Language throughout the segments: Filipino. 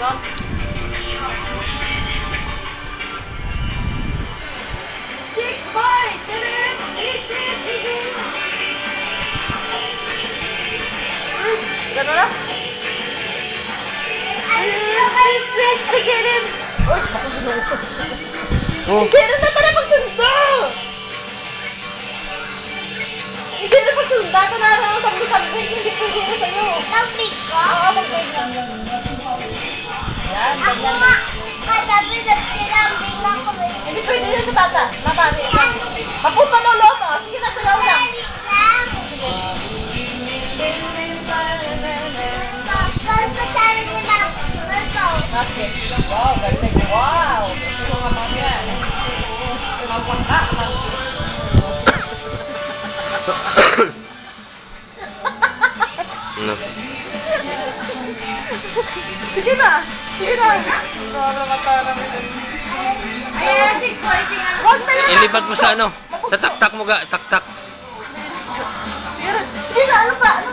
Stop. Chick boy! Tilit! Isit! Isit! Gano'n na? Isit! Pigilim! Uy! Baka gano'n. Oh. Hindi na tara magsundo! Hindi na magsundo! Ito na lang ang sabi hindi na sa'yo. Tawag ko? Oo, mag-wait lang. Hindi pwede na sa bata. Mabari. Mapunta mo. Na. Salit lang. Sige. Ni Mama, ito. Okay. Wow, galing. Wow. Ito nga mga yan. Mawaka. Ano? Sige na. Sige na. Para matarang Ayan, si Koy. Huwag na yan. Ilipat mo sa ano? Sa taktak mo ga, taktak. Sige na. Sige na. Ano pa? Ano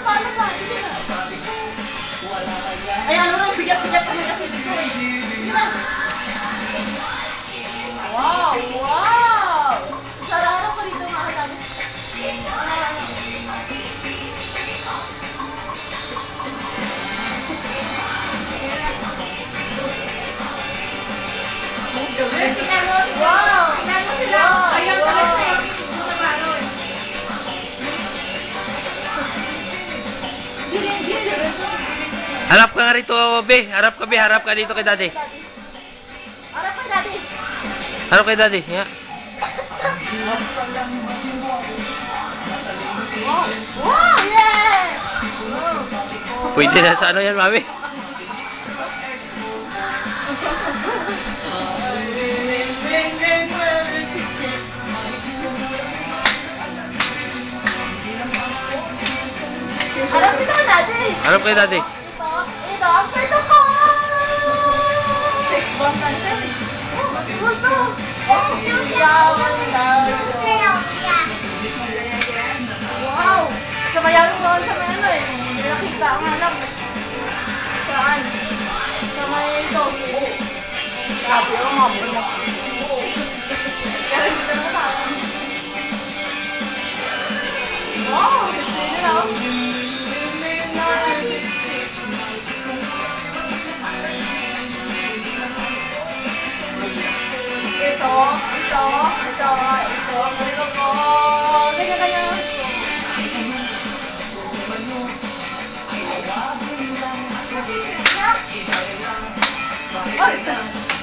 Harap ka nga rito, be. Harap ka, be. Harap ka dito kay daddy. Harap ka, daddy. Harap kay daddy. Ya. Wow! Yeah! Pwede na sa ano yan, mami. Harap dito ka, daddy. Harap kay daddy. Ito, ito, ang pwede ko. Gusto. Oh, yaman lang. Kaya, kaya. Wow! Sa mayroon doon sa may ano eh. Hindi nakita ang anak. Saan? Sa may ito. Sabi ko, mabul あいさ。